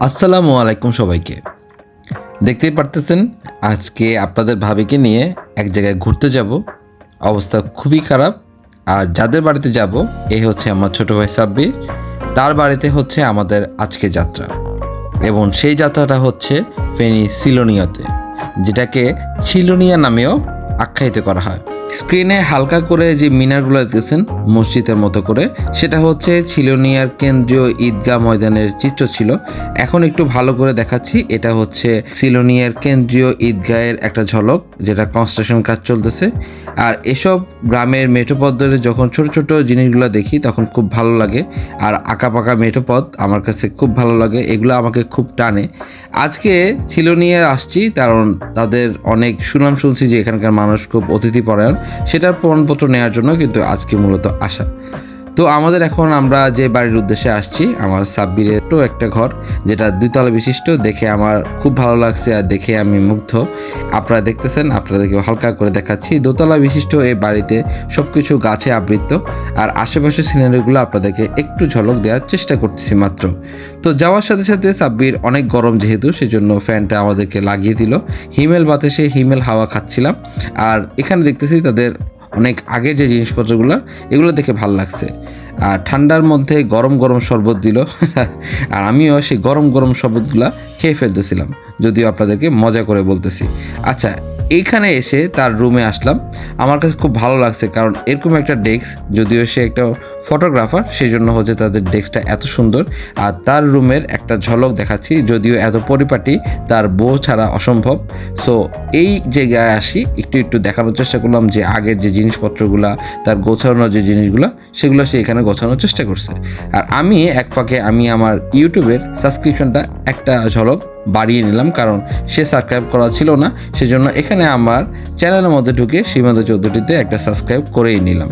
আসসালামু আলাইকুম সবাইকে। দেখতেই পারতেছেন, আজকে আপনাদের ভাবিকে নিয়ে এক জায়গায় ঘুরতে যাব। অবস্থা খুবই খারাপ। আর যাদের বাড়িতে যাব এই হচ্ছে আমার ছোট ভাই সাব্বির। তার বাড়িতে হচ্ছে আমাদের আজকে যাত্রা। এবং সেই যাত্রাটা হচ্ছে ফেনী সিলোনিয়াতে, যেটাকে ছিলোনিয়া নামেও আখ্যায়িত করা হয়। স্ক্রিনে হালকা করে যে মিনারগুলো দেখতেছেন, মসজিদের মতো করে, সেটা হচ্ছে ছিলোনিয়ার কেন্দ্রীয় ঈদগাহ ময়দানের চিত্র ছিল। এখন একটু ভালো করে দেখাচ্ছি, এটা হচ্ছে সিলোনিয়ার কেন্দ্রীয় ঈদগাহের একটা ঝলক, যেটা কনস্ট্রাকশন কাজ চলতেছে। আর এসব গ্রামের মেঠোপথে যখন ছোট ছোট জিনিসগুলো দেখি, তখন খুব ভালো লাগে। আর আঁকা পাকা মেঠোপথ আমার কাছে খুব ভালো লাগে, এগুলো আমাকে খুব টানে। আজকে সিলোনিয়া আসছি, কারণ তাদের অনেক সুনাম শুনছি যে এখানকার মানুষ খুব অতিথিপরায়ণ সেটার প্রমাণপত্র নেওয়ার জন্য কিন্তু আজকে মূলত আসা। তো আমাদের এখন আমরা যে বাড়ির উদ্দেশ্যে আসছি, আমার সাব্বিরের একটা ঘর, যেটা দুইতলা বিশিষ্ট, দেখে আমার খুব ভালো লাগছে আর দেখে আমি মুগ্ধ। আপনারা দেখতেছেন আপনাদেরকে হালকা করে দেখাচ্ছি। দোতলা বিশিষ্ট এই বাড়িতে সব কিছু গাছে আবৃত, আর আশেপাশের সিনারিগুলো আপনাদেরকে একটু ঝলক দেওয়ার চেষ্টা করতেছি মাত্র। তো যাওয়ার সাথে সাথে সাব্বির অনেক গরম যেহেতু, সেজন্য ফ্যানটা আমাদেরকে লাগিয়ে দিল। হিমেল বাতাসে হিমেল হাওয়া খাচ্ছিলাম, আর এখানে দেখতেছি তাদের অনেক আগে যে জিনিসপত্রগুলো, এগুলো দেখে ভালো লাগছে। আর ঠান্ডার মধ্যে গরম গরম শরবত দিল। আর আমিও সেই গরম গরম শরবতগুলো খেয়ে ফেলতেছিলাম, যদিও আপনাদেরকে মজা করে বলতেছি। আচ্ছা এইখানে এসে তার রুমে আসলাম। আমার কাছে খুব ভালো লাগছে কারণ এরকম একটা ডেস্ক যদিও সে একটা ফটোগ্রাফার সেই জন্য হচ্ছে তাদের ডেস্কটা এত সুন্দর। আর তার রুমের একটা ঝলক দেখাচ্ছি, যদিও এত পরিপাটি, তার বউ ছাড়া অসম্ভব। সো এই জায়গায় আসি, একটু একটু দেখানোর চেষ্টা করলাম যে আগের যে জিনিসপত্রগুলা, তার গোছানোর যে জিনিসগুলো, সেগুলো সে এখানে গোছানোর চেষ্টা করছে। আর আমি এক ফাঁকে, আমি আমার ইউটিউবের সাবস্ক্রিপশনটা একটা ঝলক বাড়িয়ে নিলাম, কারণ সে সাবস্ক্রাইব করা ছিল না, সেজন্য এখানে আমার চ্যানেলের মধ্যে ঢুকে সীমান্ত চৌধুরীতে একটা সাবস্ক্রাইব করেই নিলাম।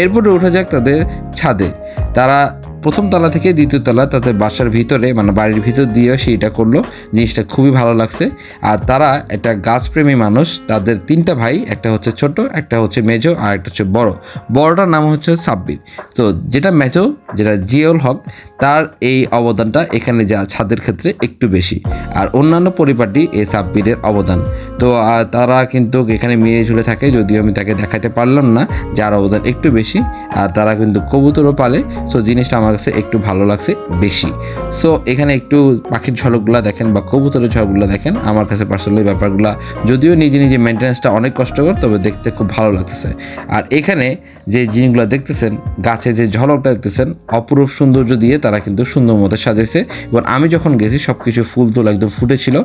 এরপরে উঠে যাক তাদের ছাদে। তারা প্রথম তলা থেকে দ্বিতীয় তলা তাদের বাসার ভিতরে মানে বাড়ির ভিতর দিয়েও সেইটা করল, জিনিসটা খুবই ভালো লাগছে। আর তারা একটা গাছপ্রেমী মানুষ, তাদের তিনটা ভাই, একটা হচ্ছে ছোট, একটা হচ্ছে মেজো, আর একটা হচ্ছে বড়। বড়টার নাম হচ্ছে সাব্বির। তো যেটা মেজো, যেটা জিওল হক তার এই অবদানটা এখানে যা ছাদের ক্ষেত্রে একটু বেশি। আর অন্যান্য পরিবারটি এই সাব্বিরের অবদান। তো তারা কিন্তু এখানে মেয়ে ঝুলে থাকে, যদিও আমি তাকে দেখাতে পারলাম না, যার অবদান একটু বেশি, আর তারা কিন্তু কবুতরও পালে। সো, জিনিসটা আমার কাছে একটু ভালো লাগছে বেশি। সো, এখানে একটু পাখির ঝলকগুলো দেখেন বা কবুতরের ঝলকগুলো দেখেন। আমার কাছে পার্সোনালি ব্যাপারগুলো যদিও নিজে নিজে মেনটেন্যান্সটা অনেক কষ্টকর, তবে দেখতে খুব ভালো লাগতেছে। আর এখানে যে জিনিসগুলো দেখতেছেন, গাছে যে ঝলকটা দেখতেছেন, অপরূপ সৌন্দর্য দিয়ে তারা কিন্তু সুন্দর মতো সাজাইছে এবং আমি যখন গেছি সব কিছু ফুল তুল একদম ফুটেছিল।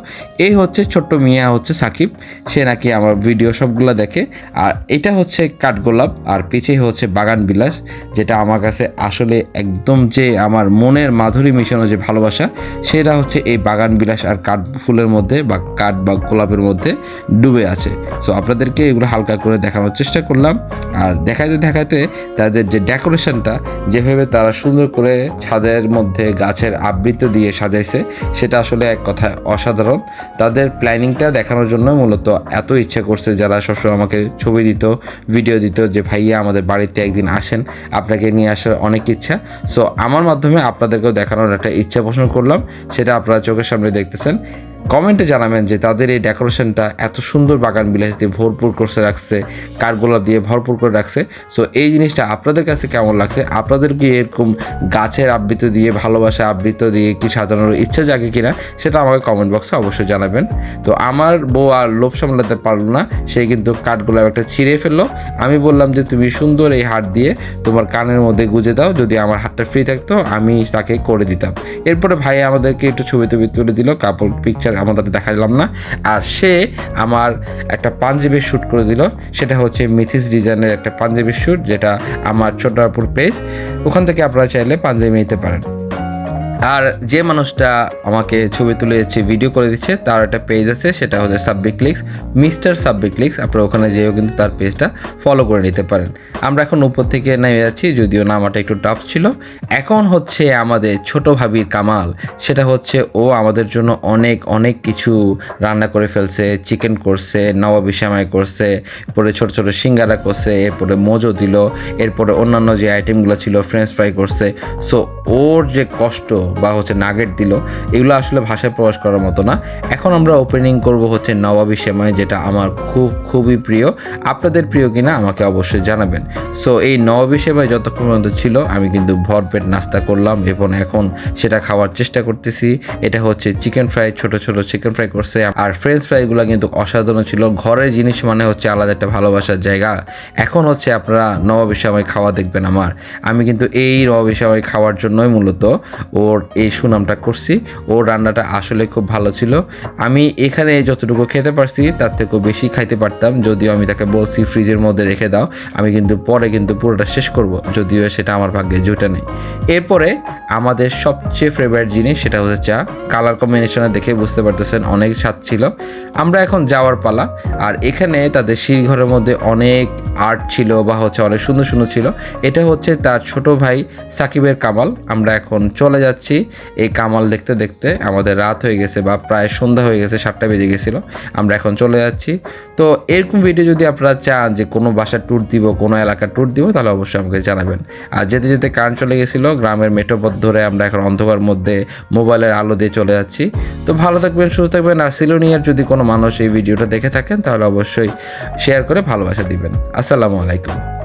এই হচ্ছে ছোট্ট মিয়া হচ্ছে সাকিব। সে নাকি আমার ভিডিও সবগুলো দেখে। আর এটা হচ্ছে কাঠগোলাপ, আর পিছে হচ্ছে বাগান বিলাস, যেটা আমার কাছে আসলে একদম যে আমার মনের মাধুরী মিশানো যে ভালোবাসা, সেটা হচ্ছে এই বাগান বিলাস আর কাঠ ফুলের মধ্যে বা কাঠ বা গোলাপের মধ্যে ডুবে আছে। সো আপনাদেরকে এগুলো হালকা করে দেখানোর চেষ্টা করলাম। আর দেখাইতে দেখাইতে তাদের যে ডেকোরেশনটা যেভাবে তারা সুন্দর করে ছাদের মধ্যে গাছের আবৃত দিয়ে সাজাইছে। সেটা আসলে এক কথায় অসাধারণ। তাদের প্ল্যানিংটা দেখানোর জন্য মূলত এত ইচ্ছে করছে যারা সবসময় আমাকে ছবি দিত ভিডিও দিত যে, ভাইয়া, আমাদের বাড়িতে একদিন আসেন। আপনাকে নিয়ে আসার অনেক ইচ্ছা। সো আমার মাধ্যমে আপনাদেরকেও দেখানোর একটা ইচ্ছা পোষণ করলাম। সেটা আপনারা চোখের সামনে দেখতেছেন। কমেন্টে জানাবেন যে তাদের এই ডেকোরেশনটা এত সুন্দর বাগান বিলাস দিয়ে ভরপুর করে রাখছে, কাঠগোলাপ দিয়ে ভরপুর করে রাখছে। সো এই জিনিসটা আপনাদের কাছে কেমন লাগছে? আপনাদের কি এরকম গাছের আবৃত দিয়ে, ভালোবাসা আবৃত দিয়ে কি সাজানোর ইচ্ছা জাগে কিনা, সেটা আমাকে কমেন্ট বক্সে অবশ্যই জানাবেন। তো আমার বউ আর লোভ সামলাতে পারল না, সে কিন্তু কাঠগোলাপ একটা ছিঁড়ে ফেলল। আমি বললাম যে, তুমি সুন্দর এই হাট দিয়ে তোমার কানের মধ্যে গুঁজে দাও, যদি আমার হাতটা ফ্রি থাকতো, আমি তাকে করে দিতাম। এরপরে ভাই আমাদেরকে একটু ছবি টবি তুলে দিল কাপড় পিকচার আমাদের দেখালাম না। আর সে আমার একটা পাঞ্জাবি শ্যুট করে দিল। সেটা হচ্ছে মিথিস ডিজাইনের একটা পাঞ্জাবি শ্যুট যেটা আমার ছোটরাপুর পেজ ওখান থেকে আপনারা চাইলে পাঞ্জাবি নিতে পারেন। আর যে মানুষটা আমাকে ছবি তুলে দিচ্ছে ভিডিও করে দিচ্ছে, তার একটা পেজ আছে, সেটা হচ্ছে Sabbik clicks mister Sabbik clicks আপনারা ওখানে যেয়েও কিন্তু তার পেজটা ফলো করে নিতে পারেন। আমরা এখন উপর থেকে নেমে যাচ্ছি, যদিও নামাটা একটু টাফ ছিল। এখন হচ্ছে আমাদের ছোট ভাবির কামাল, সেটা হচ্ছে ও আমাদের জন্য অনেক অনেক কিছু রান্না করে ফেলছে চিকেন করছে, নবাবি সেমাই করছে, এরপরে ছোট ছোট সিঙ্গারা করছে, এরপরে মোজো দিল, এরপরে অন্যান্য যে আইটেমগুলো ছিল ফ্রেঞ্চ ফ্রাই করছে। সো ওর যে কষ্ট বা হচ্ছে নাগেট দিল, এগুলো আসলে ভাষায় প্রকাশ করার মতো না। এখন আমরা ওপেনিং করব হচ্ছে নবাবী সেমাই, যেটা আমার খুব, খুবই প্রিয়। আপনাদের প্রিয় কিনা আমাকে অবশ্যই জানাবেন। সো এই নবাবী সেমাই যতক্ষণ পর্যন্ত ছিল, আমি কিন্তু ভরপেট নাস্তা করলাম এবং এখন সেটা খাওয়ার চেষ্টা করতেছি। এটা হচ্ছে চিকেন ফ্রাই ছোট ছোট চিকেন ফ্রাই করছে। আর ফ্রেঞ্চ ফ্রাইগুলো কিন্তু অসাধারণ ছিল। ঘরের জিনিস মানে হচ্ছে আলাদা একটা ভালোবাসার জায়গা। এখন হচ্ছে আপনারা নবাবী সময় খাওয়া দেখবেন আমার। আমি কিন্তু এই নবাবী সময় খাওয়ার জন্যই মূলত ওর এই সুনামটা করছি। ওর রান্নাটা আসলে খুব ভালো ছিল। আমি এখানে যতটুকু খেতে পারছি, তার থেকেও বেশি খাইতে পারতাম। যদিও আমি তাকে বলছি, ফ্রিজের মধ্যে রেখে দাও। আমি কিন্তু পরে কিন্তু পুরোটা শেষ করব, যদিও সেটা আমার ভাগ্যে জুটে নেই। এরপরে আমাদের সবচেয়ে ফেভারিট জিনিস সেটা হচ্ছে চা। কালার কম্বিনেশনে দেখে বুঝতে পারতেছেন, অনেক স্বাদ ছিল। আমরা এখন যাওয়ার পালা, আর এখানে তাদের সিঁড়িঘরের মধ্যে অনেক আর্ট ছিল বা হচ্ছে অনেক সুন্দর সুন্দর ছিল। এটা হচ্ছে তার ছোট ভাই সাকিবের কামাল। আমরা এখন চলে যাচ্ছি এই কামাল দেখতে দেখতে আমাদের রাত হয়ে গেছে বা প্রায় সন্ধ্যা হয়ে গেছে, সাতটা বেজে গেছিল। আমরা এখন চলে যাচ্ছি। তো এরকম ভিডিও যদি আপনারা চান যে কোনো বাসার ট্যুর দিব, কোনো এলাকার ট্যুর দিব, তাহলে অবশ্যই আমাকে জানাবেন। আর যেতে যেতে কান চলে গেছিল, গ্রামের মেঠোপথ ধরে আমরা এখন অন্ধকার মধ্যে মোবাইলের আলো দিয়ে চলে যাচ্ছি। তো ভালো থাকবেন, সুস্থ থাকবেন, আর সিলোনিয়ার যদি কোনো মানুষ এই ভিডিওটা দেখে থাকেন, তাহলে অবশ্যই শেয়ার করে ভালোবাসা দিবেন। আসসালামু আলাইকুম।